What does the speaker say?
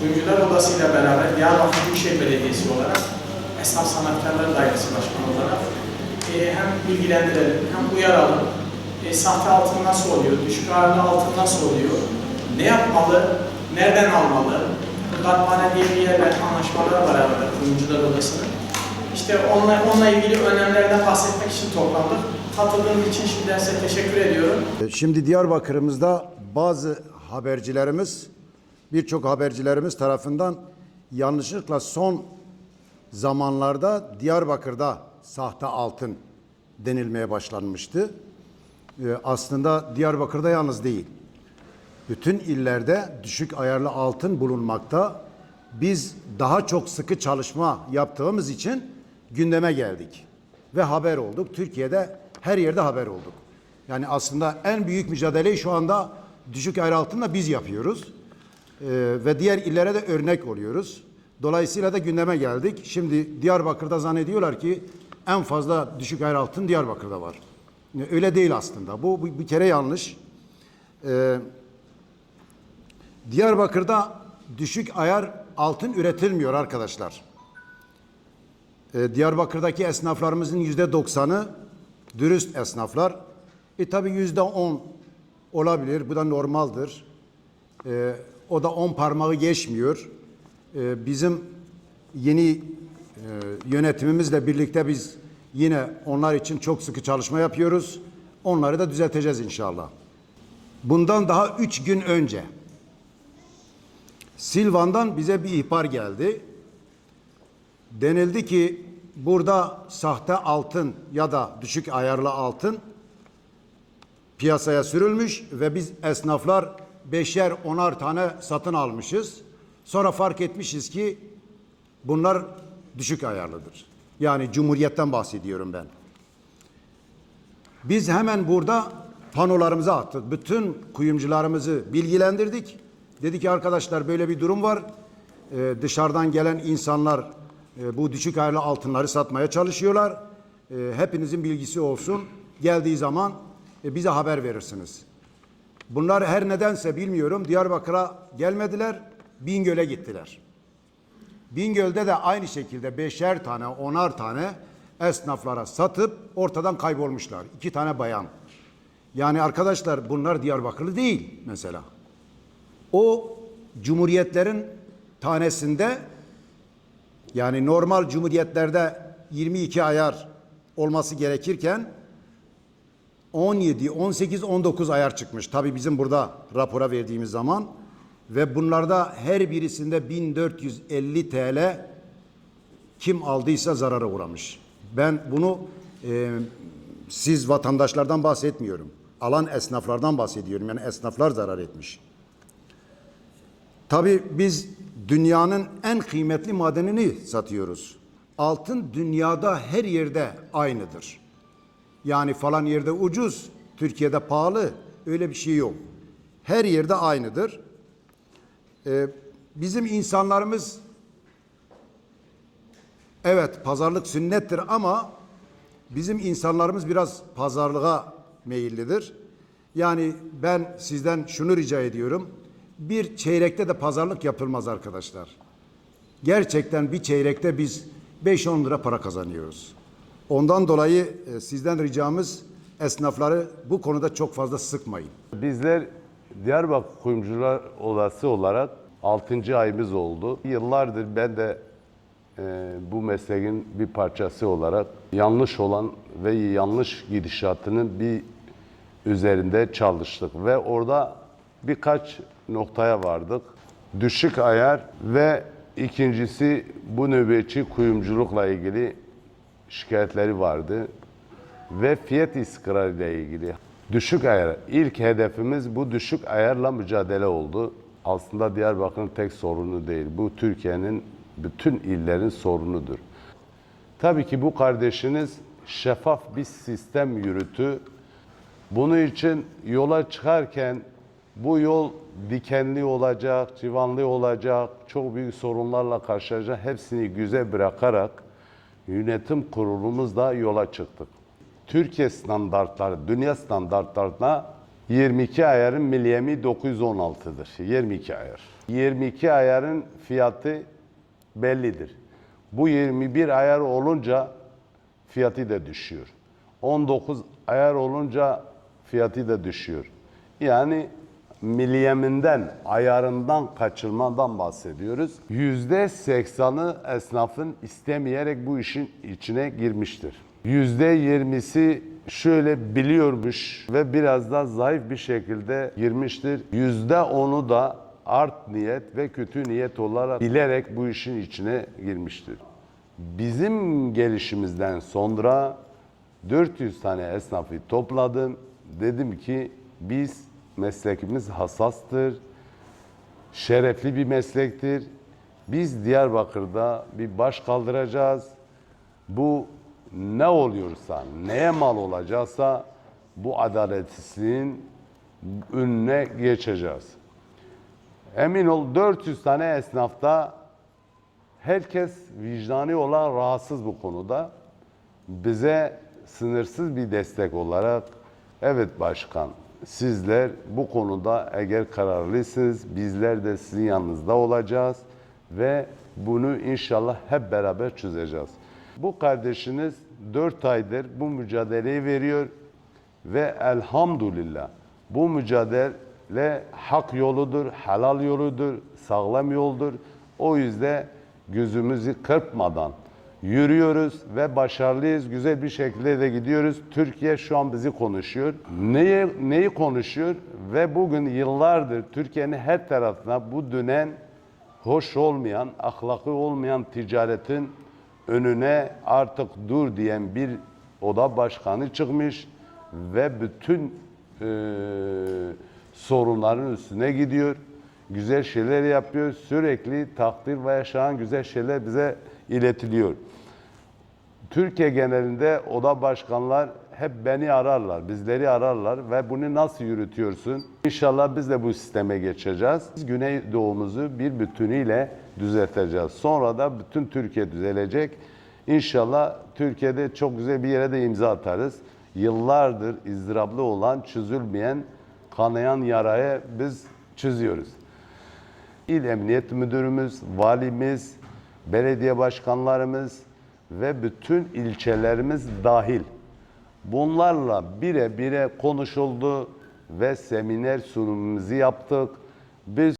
Kuyumcular Odası ile beraber Diyarbakır Büyükşehir Belediyesi olarak Esnaf Sanatkarları Dairesi Başkanı olarak e, hem bilgilendirelim hem uyaralım. E, sahte altın nasıl oluyor, düşük ağırlı altın nasıl oluyor, ne yapmalı, nereden almalı? Katmane diye bir yerle anlaşmalar var arada Kuyumcular Odası'nın. İşte onunla, onunla ilgili önlemlerden bahsetmek için toplandık. Katıldığınız için şimdiden size teşekkür ediyorum. Şimdi Diyarbakır'ımızda bazı habercilerimiz, birçok habercilerimiz tarafından yanlışlıkla son zamanlarda Diyarbakır'da sahte altın denilmeye başlanmıştı. Ee, aslında Diyarbakır'da yalnız değil. Bütün illerde düşük ayarlı altın bulunmakta. Biz daha çok sıkı çalışma yaptığımız için gündeme geldik ve haber olduk. Türkiye'de her yerde haber olduk. Yani aslında en büyük mücadeleyi şu anda düşük ayar altınla biz yapıyoruz. Ee, ve diğer illere de örnek oluyoruz. Dolayısıyla da gündeme geldik. Şimdi Diyarbakır'da zannediyorlar ki en fazla düşük ayar altın Diyarbakır'da var. Öyle değil aslında. Bu, bu bir kere yanlış. Ee, Diyarbakır'da düşük ayar altın üretilmiyor arkadaşlar. Ee, Diyarbakır'daki esnaflarımızın yüzde doksanı dürüst esnaflar. E tabi yüzde on olabilir. Bu da normaldir. Ee, o da on parmağı geçmiyor. Ee, bizim yeni e, yönetimimizle birlikte biz yine onlar için çok sıkı çalışma yapıyoruz. Onları da düzelteceğiz inşallah. Bundan daha üç gün önce Silvan'dan bize bir ihbar geldi. Denildi ki burada sahte altın ya da düşük ayarlı altın piyasaya sürülmüş ve biz esnaflar beşer onar tane satın almışız. Sonra fark etmişiz ki bunlar düşük ayarlıdır. Yani Cumhuriyet'ten bahsediyorum ben. Biz hemen burada panolarımızı attık. Bütün kuyumcularımızı bilgilendirdik. Dedi ki arkadaşlar böyle bir durum var. Ee, dışarıdan gelen insanlar e, bu düşük ayarlı altınları satmaya çalışıyorlar. Ee, hepinizin bilgisi olsun. Geldiği zaman e, bize haber verirsiniz. Bunlar her nedense bilmiyorum Diyarbakır'a gelmediler. Bingöl'e gittiler. Bingöl'de de aynı şekilde beşer tane, onar tane esnaflara satıp ortadan kaybolmuşlar. İki tane bayan. Yani arkadaşlar bunlar Diyarbakırlı değil mesela. O cumhuriyetlerin tanesinde yani normal cumhuriyetlerde 22 ayar olması gerekirken 17, 18, 19 ayar çıkmış. Tabii bizim burada rapora verdiğimiz zaman ve bunlarda her birisinde 1450 TL kim aldıysa zarara uğramış. Ben bunu e, siz vatandaşlardan bahsetmiyorum. Alan esnaflardan bahsediyorum. Yani esnaflar zarar etmiş. Tabii biz dünyanın en kıymetli madenini satıyoruz. Altın dünyada her yerde aynıdır. Yani falan yerde ucuz, Türkiye'de pahalı. Öyle bir şey yok. Her yerde aynıdır. Ee, bizim insanlarımız evet pazarlık sünnettir ama bizim insanlarımız biraz pazarlığa meyillidir. Yani ben sizden şunu rica ediyorum. Bir çeyrekte de pazarlık yapılmaz arkadaşlar. Gerçekten bir çeyrekte biz 5-10 lira para kazanıyoruz. Ondan dolayı e, sizden ricamız esnafları bu konuda çok fazla sıkmayın. Bizler Diyarbakır Kuyumcular Odası olarak 6. ayımız oldu. Yıllardır ben de e, bu mesleğin bir parçası olarak yanlış olan ve yanlış gidişatının bir üzerinde çalıştık ve orada birkaç noktaya vardık. Düşük ayar ve ikincisi bu nöbetçi kuyumculukla ilgili şikayetleri vardı ve fiyat istikrarı ile ilgili. Düşük ayar. İlk hedefimiz bu düşük ayarla mücadele oldu. Aslında Diyarbakır'ın tek sorunu değil. Bu Türkiye'nin bütün illerin sorunudur. Tabii ki bu kardeşiniz şeffaf bir sistem yürütü. Bunun için yola çıkarken bu yol dikenli olacak, civanlı olacak, çok büyük sorunlarla karşılaşacak. Hepsini güze bırakarak yönetim kurulumuzla yola çıktık. Türkiye standartları, dünya standartlarına 22 ayarın milyemi 916'dır. 22 ayar. 22 ayarın fiyatı bellidir. Bu 21 ayar olunca fiyatı da düşüyor. 19 ayar olunca fiyatı da düşüyor. Yani milyeminden, ayarından kaçırmadan bahsediyoruz. Yüzde seksanı esnafın istemeyerek bu işin içine girmiştir. Yüzde yirmisi şöyle biliyormuş ve biraz da zayıf bir şekilde girmiştir. Yüzde onu da art niyet ve kötü niyet olarak bilerek bu işin içine girmiştir. Bizim gelişimizden sonra 400 tane esnafı topladım. Dedim ki biz meslekimiz hassastır, şerefli bir meslektir. Biz Diyarbakır'da bir baş kaldıracağız. Bu ne oluyorsa, neye mal olacaksa bu adaletsizliğin önüne geçeceğiz. Emin ol 400 tane esnafta herkes vicdani olan rahatsız bu konuda. Bize sınırsız bir destek olarak evet başkan sizler bu konuda eğer kararlısınız bizler de sizin yanınızda olacağız ve bunu inşallah hep beraber çözeceğiz. Bu kardeşiniz 4 aydır bu mücadeleyi veriyor ve elhamdülillah bu mücadele hak yoludur, helal yoludur, sağlam yoldur. O yüzden gözümüzü kırpmadan yürüyoruz ve başarılıyız. Güzel bir şekilde de gidiyoruz. Türkiye şu an bizi konuşuyor. Neyi, neyi konuşuyor? Ve bugün yıllardır Türkiye'nin her tarafına bu dönen hoş olmayan, ahlakı olmayan ticaretin önüne artık dur diyen bir oda başkanı çıkmış ve bütün e, sorunların üstüne gidiyor. Güzel şeyler yapıyor. Sürekli takdir ve yaşanan güzel şeyler bize iletiliyor. Türkiye genelinde oda başkanlar hep beni ararlar, bizleri ararlar ve bunu nasıl yürütüyorsun? İnşallah biz de bu sisteme geçeceğiz. Biz Güneydoğumuzu bir bütünüyle düzelteceğiz. Sonra da bütün Türkiye düzelecek. İnşallah Türkiye'de çok güzel bir yere de imza atarız. Yıllardır izdıraplı olan, çözülmeyen, kanayan yarayı biz çözüyoruz. İl Emniyet Müdürümüz, valimiz, belediye başkanlarımız ve bütün ilçelerimiz dahil. Bunlarla bire bire konuşuldu ve seminer sunumumuzu yaptık. Biz